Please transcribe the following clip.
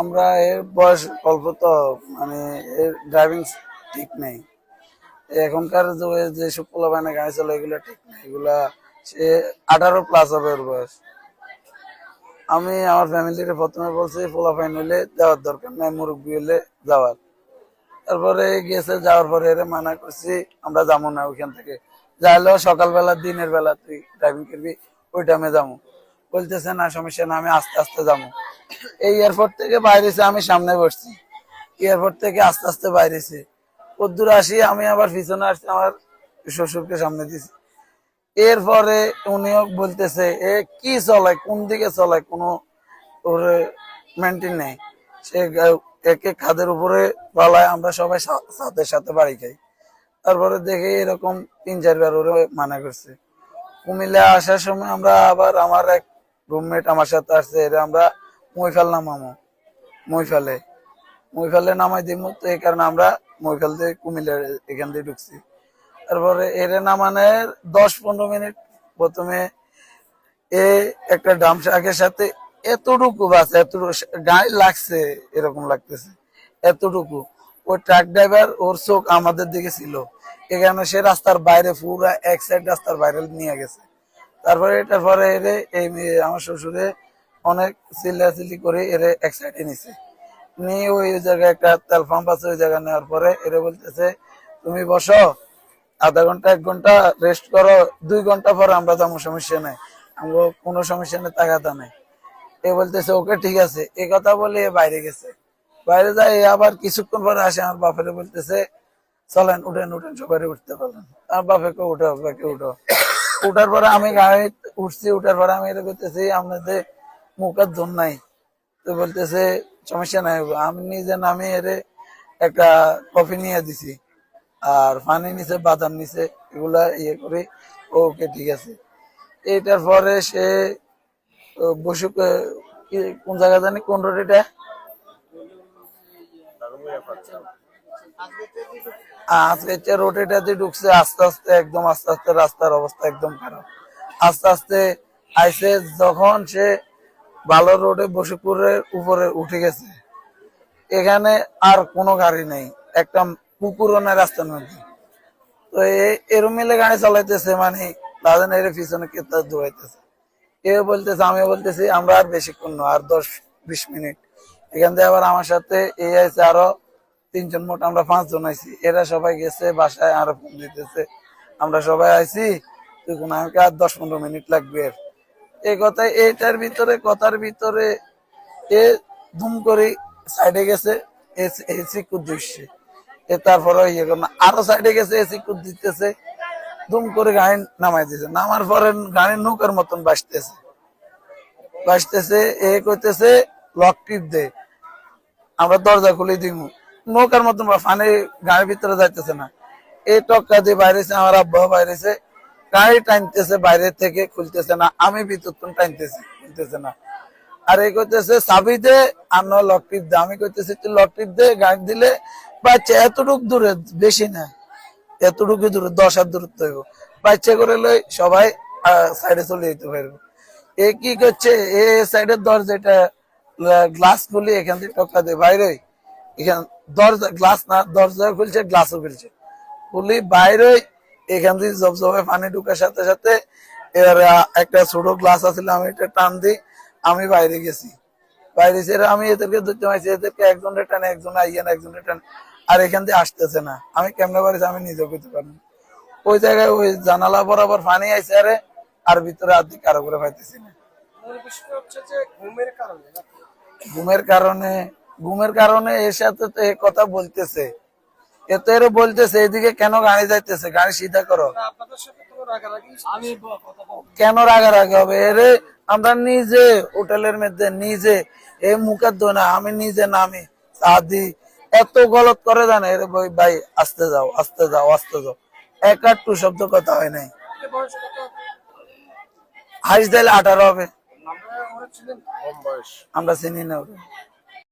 আমরা এর বয়স অল্প তো মানে এর ড্রাইভিং ঠিক নেই। এখনকার যুগে যেসব পোলাবানে গাড়ি চলে, এগুলো ঠিক নেই। এগুলা, সে আঠারো প্লাস হবে ওর বয়স। আমি আমার ফ্যামিলির প্রথমে বলছি পোলাপাইন হইলে যাওয়ার দরকার নাই মুরব্বী হইলে যাওয়ার। তারপরে গেছে, যাওয়ার পরে এর মানা করছি, আমরা যাব না ওইখান থেকে। যাইলো সকালবেলা, দিনের বেলা তুই ড্রাইভিং করবি। ওই টাইমে যাব। বলতেছে, না, সমস্যা না আমি আস্তে আস্তে যাব। এই এয়ারপোর্ট থেকে বাইরেছে, আমি সামনে বসছি। এয়ারপোর্ট থেকে আস্তে আস্তে বাইরেছে। কদ্দূর আসি আমি আবার পিছনে আসছি, আমার শ্বশুরকে সামনে দিছি। এরপরে উনিও বলতেছে, এ, কি চলায় কোন দিকে চলায় কোনো ওর মেনটেন নেই। সে একে খাদের উপরে পালায়, আমরা সবাই সাথে সাথে বাড়ি খাই। তারপরে দেখে এরকম তিন চারবার ওরে মানা করছে। কুমিল্লা আসার সময় আমরা আবার আমার এক রুমমেট আমার সাথে আসছে এরা আমরা মইফাল নামামো মইফালে মইফালে নামাই দিব তো এই কারণে আমরা মইফাল দিয়ে কুমিল্লা এখান দিয়ে ঢুকছি। তারপরে এর নামানের দশ পনেরো মিনিট প্রথমে এ একটা ডাম শাকের সাথে এতটুকু বাস, এতটুকু গায়ে লাগছে, এরকম লাগতেছে, এতটুকু। ওই ট্রাক ড্রাইভার ওর চোখ আমাদের দিকে ছিল। এখানে সে রাস্তার বাইরে পুরো এক সাইড রাস্তার বাইরে নিয়ে গেছে। তারপরে এটার পরে এরে এই আমার শ্বশুরে অনেক চিল্লাচিল্লি করে এরে এক সাইডে নিছে। নিয়ে ওই জায়গায় একটা তেল পাম্প আছে, ওই জায়গায় নেওয়ার পরে এরে বলতেছে, তুমি বসো, আধা ঘণ্টা, এক ঘণ্টা রেস্ট করো, দুই ঘণ্টা পরে আমরা যাব, সমস্যা নাই। আমরা কোনো সমস্যা নেই, তাগাদা নেই। এ বলতেছে, ওকে ঠিক আছে। এ কথা বলে বাইরে গেছে। বাইরে এ আবার কিছুক্ষণ পরে আসে, আমার বাপেরে বলতেছে, চলেন, উঠেন উঠেন, সবাই উঠতে পারলেন। আমার বাপেকে উঠো বাপেকে উঠো? উঠার পরে আমি গাড়ি উঠছি, উঠার পরে আমি এটা করতেছি আপনাদের মুখের ধন নাই। তো বলতেছে, সমস্যা নাই আমি নিজে নামে এরে একটা কফি নিয়ে দিছি, আর পানি নিচে বাদাম নিচে এগুলা ইয়ে করে, ওকে, ঠিক আছে। এটার পরে সে কি- কোন জায়গা জানি, কোন রোড এটা? আজকে রোড এটাতে ঢুকছে, আস্তে আস্তে একদম, আস্তে আস্তে রাস্তার অবস্থা একদম খারাপ। আস্তে আস্তে আইসে যখন সে ভালো রোডে উপরে উঠে গেছে, এখানে আর কোনো গাড়ি নেই, একটা পুকুরও নাই রাস্তার মধ্যে। তো এরম মিলে গাড়ি চালাইতেছে মানে দাদা এর পিছনে কেতার দৌড়াইতেছে। এ বলতেছে আমি বলতেছি, আমরা আর বেশিক্ষণ আর দশ, বিশ মিনিট এখান থেকে আবার আমার সাথে এই আছে আরও তিনজন মোট আমরা পাঁচজন আইছি। এরা সবাই গেছে, বাসায় আরও ফোন দিতেছে। আমরা সবাই তুই কোন আমাকে আর দশ পনেরো মিনিট লাগবে। এই কথা এইটার ভিতরে, কথার ভিতরে এ ধুম করে সাইডে গেছে এসি দিচ্ছে এ তারপরে ইয়ে করে না। আরও সাইডে গেছে এসি কুদ দিতেছে। দুম করে গাড়ি নামাই দিয়েছে নামার পরে গাড়ি নৌকার মতন বাসতেছে বাসতেছে এ কইতেছে লক টিপ দে আমরা দরজা খুলে দিব নৌকার মতন ফানে গাড়ির ভিতরে যাইতেছে না। এই টক্কা দিয়ে বাইরেছে, আমার আব্বা বাইরেছে। গাড়ি টানতেছে, বাইরে থেকে খুলতেছে না। আমি ভিতর টানতেছি, খুলতেছে না। আর এই করতেছে চাবি দে, আর নয় লক টিপ দে। আমি কইতেছি, তুই লক টিপ দে, গাড়ি দিলে বাচ্চা এতটুক দূরে, বেশি না। এতটুকু দূরে, দশ হাত দূরত্ব হইব। বাচ্চা করে লই সবাই সাইডে চলে যেতে পারব। এ কি করছে? এ সাইডের দরজাটা গ্লাস খুলি, এখান থেকে টক্কা দিয়ে বাইরে এখান দরজা গ্লাস না দরজা খুলছে গ্লাসও খুলছে। খুলি, বাইরে এখান থেকে জব জবে পানি ঢুকার সাথে সাথে এবার একটা ছোট গ্লাস আছিল, আমি এটা টান দিই, আমি বাইরে গেছি। বাইরে ছেড়ে আমি এদেরকে ধরতে পারছি এদেরকে একজনের টানে, একজন আইয়েন একজনের টানে। আর এখান দিয়ে আসতেছে না। আমি কেমনে পারিছি আমি নিজেও করতে পারি ওই জায়গায় ওই জানালা বরাবর পানি আইসে আরে, আর ভিতরে আর আর্ধেক কারও করে পাইতেছি না? ঘুমের কারণে ঘুমের কারণে এর সাথে তো এ কথা বলতেছে। এ তো এরও বলতেছে এদিকে কেন গাড়ি যাইতেছে? গাড়ি সিধা করো। তা আপনাদের সাথে তো রাগারাগি আমি কথা বলব। কেন রাগারাগি হবে? এরে আমরা নিজে হোটেলের মধ্যে নিজে এ মুখের দো না আমি নিজে নামি সাদি এত গলত করে জানে এরে ভাই ভাই আসতে যাও আসতে যাও আসতে যাও। এক আধটু শব্দ কথা হয় নাই। হাইস দিলে আঠারো হবে। আমরা চিনি না